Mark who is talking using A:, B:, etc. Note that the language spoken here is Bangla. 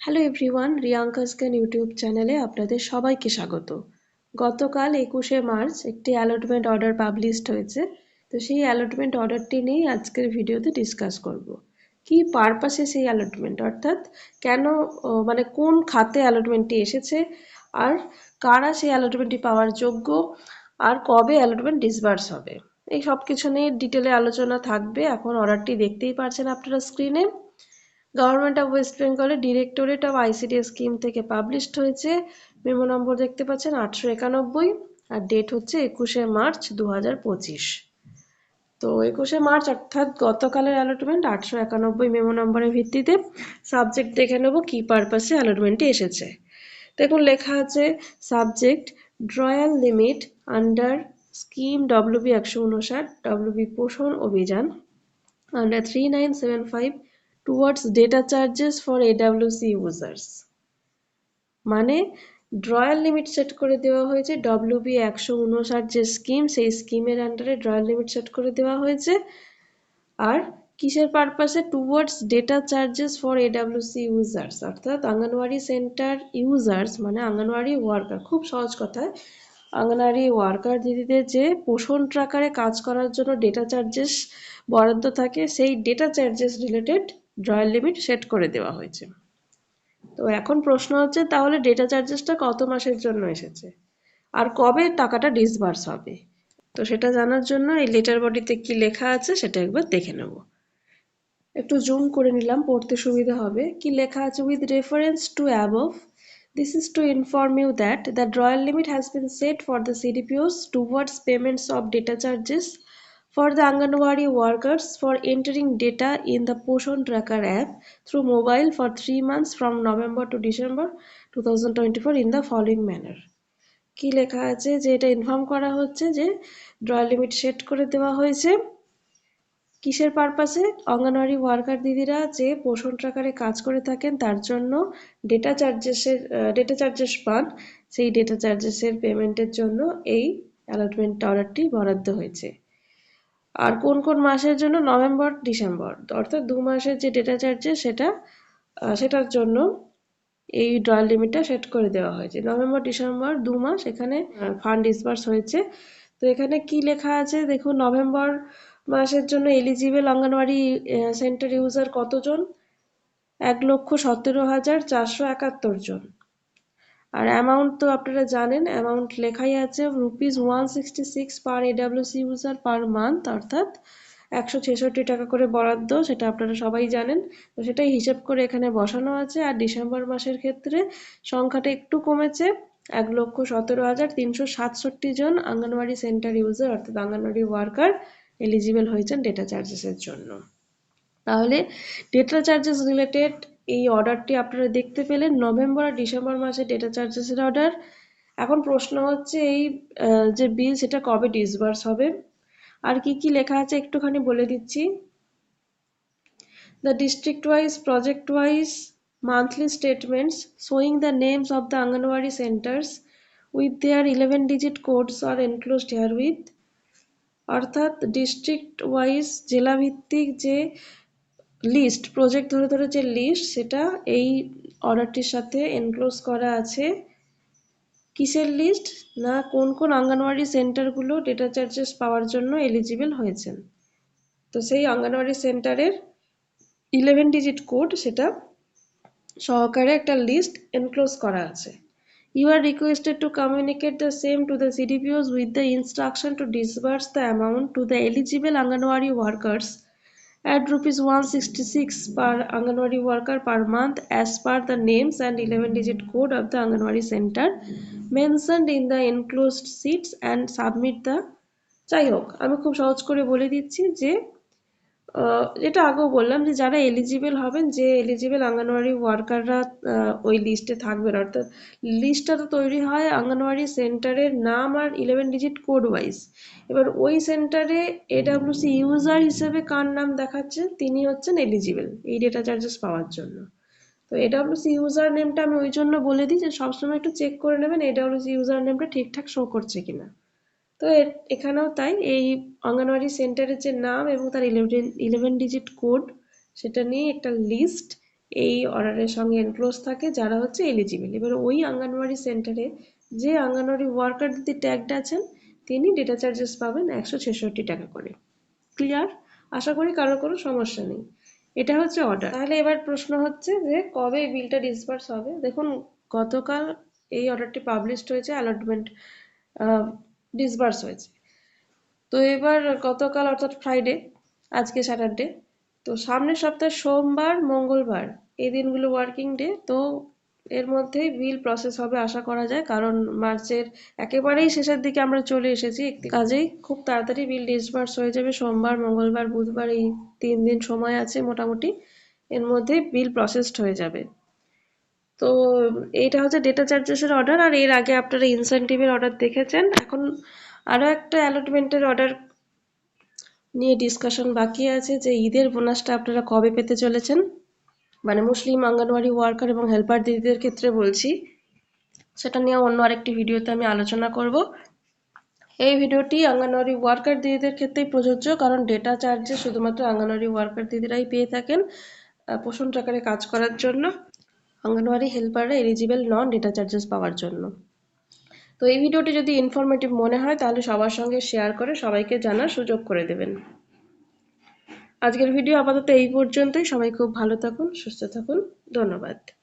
A: হ্যালো এভরিওয়ান রিয়াঙ্কাস জ্ঞান ইউটিউব চ্যানেলে আপনাদের সবাইকে স্বাগত। গতকাল একুশে মার্চ একটি অ্যালটমেন্ট অর্ডার পাবলিশড হয়েছে। তো সেই অ্যালটমেন্ট অর্ডারটি নিয়েই আজকের ভিডিওতে ডিসকাস করব। কি পারপাসে সেই অ্যালটমেন্ট অর্থাৎ কেন মানে কোন খাতে অ্যালটমেন্টটি এসেছে? আর কারা সেই অ্যালটমেন্টটি পাওয়ার যোগ্য? আর কবে অ্যালটমেন্ট ডিসবার্স হবে? এই সব কিছু নিয়ে ডিটেলে আলোচনা থাকবে। এখন অর্ডারটি দেখতেই পারছেন আপনারা স্ক্রিনে গভর্নমেন্ট অফ ওয়েস্ট বেঙ্গলে ডিরেক্টরেট অফ আইসিডিএস স্কিম থেকে পাবলিশড হয়েছে। মেমো নম্বর দেখতে পাচ্ছেন আটশো একানব্বই। আর ডেট হচ্ছে একুশে মার্চ দু পঁচিশ। তো একুশে মার্চ অর্থাৎ গতকালের অ্যালটমেন্ট আটশো একানব্বই মেমো নম্বরের ভিত্তিতে। সাবজেক্ট দেখে নেব কি পারপাসে অ্যালটমেন্টটি এসেছে। দেখুন লেখা আছে subject drawal limit under scheme WB একশো উনষাট ডব্লিউবি পোষণ অভিযান। Under three nine seven five towards data charges for AWC users মানে ড্রয়াল লিমিট সেট করে দেওয়া হয়েছে ডব্লিউবি একশো উনষাট যে স্কিম সেই স্কিমের আন্ডারে ড্রয়াল লিমিট সেট করে দেওয়া হয়েছে। আর কিসের পারপাসে towards data charges for AWC users অর্থাৎ আঙ্গনওয়াড়ি সেন্টার ইউজার্স মানে আঙ্গনওয়াড়ি ওয়ার্কার খুব সহজ কথায় আঙ্গনওয়াড়ি ওয়ার্কার দিদিদের যে পোষণ ট্রাকারে কাজ করার জন্য ডেটা চার্জেস বরাদ্দ থাকে, সেই data charges related drawal limit set করে দেওয়া হয়েছে। তো এখন প্রশ্ন হচ্ছে, তাহলে ডেটা চার্জেসটা কত মাসের জন্য এসেছে? আর কবে টাকাটা ডিসবার্স হবে? তো সেটা জানার জন্য এই লেটার বডিতে কি লেখা আছে সেটা একবার দেখে নেব। একটু জুম করে নিলাম, পড়তে সুবিধা হবে। কি লেখা আছে? With reference to above This is to inform you that the drawal limit has been set for the CDPOs towards payments of data charges for the Anganwadi workers, for entering data in the Poshon Tracker app through mobile for three months from November to December 2024 in the following manner. কি লেখা আছে? যে এটা ইনফর্ম করা হচ্ছে যে ড্রয়াল লিমিট সেট করে দেওয়া হয়েছে। কিসের পারপাসে অঙ্গনওয়াড়ি ওয়ার্কার দিদিরা যে পোষণ ট্রাকারে কাজ করে থাকেন, তার জন্য ডেটা চার্জেসের ডেটা চার্জেস পান। সেই ডেটা চার্জেসের পেমেন্টের জন্য এই অ্যালটমেন্ট অর্ডারটি বরাদ্দ হয়েছে। আর কোন কোন মাসের জন্য? November, December. অর্থাৎ দু মাসের যে ডেটা চার্জেস সেটা সেটার জন্য এই ড্রয়াল লিমিটটা সেট করে দেওয়া হয়েছে। নভেম্বর, ডিসেম্বর দু মাস এখানে ফান্ড ডিসবার্স হয়েছে। তো এখানে কি লেখা আছে? দেখুন, নভেম্বর মাসের জন্য এলিজিবল অঙ্গনওয়াড়ি সেন্টার ইউজার কতজন? এক লক্ষ সতেরো হাজার চারশো একাত্তর জন। আর অ্যামাউন্ট তো আপনারা জানেন অ্যামাউন্ট লেখাই আছে rupees one sixty six per AWC user per month অর্থাৎ একশো ছেষট্টি টাকা করে বরাদ্দ, সেটা আপনারা সবাই জানেন। তো সেটাই হিসেব করে এখানে বসানো আছে। আর ডিসেম্বর মাসের ক্ষেত্রে সংখ্যাটা একটু কমেছে, এক লক্ষ সতেরো হাজার তিনশো সাতষট্টি জন আঙ্গনওয়াড়ি সেন্টার ইউজার অর্থাৎ আঙ্গনওয়াড়ি ওয়ার্কার এলিজিবল হয়েছেন ডেটা চার্জেসের জন্য। তাহলে ডেটা চার্জেস রিলেটেড এই অর্ডারটি আপনারা দেখতে পেলেন নভেম্বর আর ডিসেম্বর মাসে ডেটা চার্জেসের অর্ডার এখন প্রশ্ন হচ্ছে এই যে বিল সেটা কবে ডিসবার্স হবে? আর কি কি লেখা আছে একটুখানি বলে দিচ্ছি। The district wise project wise monthly statements showing the names of the anganwadi centres with their eleven digit codes are enclosed herewith অর্থাৎ ডিস্ট্রিক্ট ওয়াইজ জেলাভিত্তিক যে লিস্ট প্রজেক্ট ধরে ধরে যে লিস্ট সেটা এই অর্ডারটির সাথে এনক্লোজ করা আছে। কিসের লিস্ট না কোন কোন অঙ্গনওয়াড়ি সেন্টারগুলো ডেটা চার্জেস পাওয়ার জন্য এলিজিবল হয়েছেন। তো সেই অঙ্গনওয়াড়ি সেন্টারের ইলেভেন ডিজিট কোড সেটা সহকারে একটা লিস্ট এনক্লোজ করা আছে। You are requested to communicate the same to the CDPOs with the instruction to disburse the amount to the eligible anganwadi workers at rupees 166 per Anganwadi worker per month as per the names and 11 digit code of the Anganwadi center mentioned in the enclosed sheets and submit the যাই হোক আমি খুব সহজ করে বলে দিচ্ছি যে যেটা আগেও বললাম যে যারা এলিজিবল হবেন, যে এলিজিবল আঙ্গনওয়াড়ি ওয়ার্কাররা ওই লিস্টে থাকবেন। অর্থাৎ লিস্টটা তো তৈরি হয় আঙ্গনওয়াড়ি সেন্টারের নাম আর ইলেভেন ডিজিট কোড ওয়াইজ এবার ওই সেন্টারে এডাব্লিউসি ইউজার হিসেবে কার নাম দেখাচ্ছে? তিনি হচ্ছেন এলিজিবল এই ডেটা চার্জেস পাওয়ার জন্য। তো এডাব্লিউসি ইউজার নেমটা আমি ওই জন্য বলে দিই যে সবসময় একটু চেক করে নেবেন এডাব্লিউসি ইউজার নেমটা ঠিকঠাক শো করছে কিনা। তো এখানেও তাই, এই অঙ্গনওয়াড়ি সেন্টারের যে নাম এবং তার ইলেভেন ইলেভেন ডিজিট কোড সেটা নিয়ে একটা লিস্ট এই অর্ডারের সঙ্গে এনক্লোজ থাকে, যারা হচ্ছে এলিজিবল এবার ওই অঙ্গনওয়াড়ি সেন্টারে যে অঙ্গনওয়াড়ি ওয়ার্কার দিদি ট্যাগড আছেন, তিনি ডেটা চার্জেস পাবেন একশো ছেষট্টি টাকা করে। ক্লিয়ার আশা করি কারোর কোনো সমস্যা নেই। এটা হচ্ছে অর্ডার তাহলে এবার প্রশ্ন হচ্ছে যে কবে এই বিলটা ডিসবার্স হবে? দেখুন, গতকাল এই অর্ডারটি পাবলিশড হয়েছে অ্যালটমেন্ট ডিসবার্স হয়েছে। তো এবার গতকাল অর্থাৎ ফ্রাইডে আজকে স্যাটারডে তো সামনের সপ্তাহে সোমবার, মঙ্গলবার, এই দিনগুলো ওয়ার্কিং ডে তো এর মধ্যেই বিল প্রসেস হবে আশা করা যায়, কারণ মার্চের একেবারেই শেষের দিকে আমরা চলে এসেছি কাজেই খুব তাড়াতাড়ি বিল ডিসবার্স হয়ে যাবে সোমবার, মঙ্গলবার, বুধবার, এই তিন দিন সময় আছে মোটামুটি, এর মধ্যে বিল প্রসেসড হয়ে যাবে। তো এইটা হচ্ছে ডেটা চার্জেসের অর্ডার আর এর আগে আপনারা ইনসেন্টিভের অর্ডার দেখেছেন। এখন আরও একটা অ্যালটমেন্টের অর্ডার নিয়ে ডিসকাশন বাকি আছে যে ঈদের বোনাসটা আপনারা কবে পেতে চলেছেন? মানে মুসলিম অঙ্গনওয়াড়ি ওয়ার্কার এবং হেল্পার দিদিদের ক্ষেত্রে বলছি। সেটা নিয়ে অন্য আরেকটি ভিডিওতে আমি আলোচনা করব। এই ভিডিওটি অঙ্গনওয়াড়ি ওয়ার্কার দিদিদের ক্ষেত্রেই প্রযোজ্য, কারণ ডেটা চার্জে শুধুমাত্র অঙ্গনওয়াড়ি ওয়ার্কার দিদিরাই পেয়ে থাকেন পোষণ টাকারে কাজ করার জন্য। অঙ্গনওয়াড়ি হেল্পাররা এলিজিবল নন ডেটা চার্জেস পাওয়ার জন্য। তো এই ভিডিওটি যদি ইনফরমেটিভ মনে হয়, তাহলে সবার সঙ্গে শেয়ার করে সবাইকে জানার সুযোগ করে দেবেন। আজকের ভিডিও আপাতত এই পর্যন্তই। সবাই খুব ভালো থাকুন, সুস্থ থাকুন। ধন্যবাদ।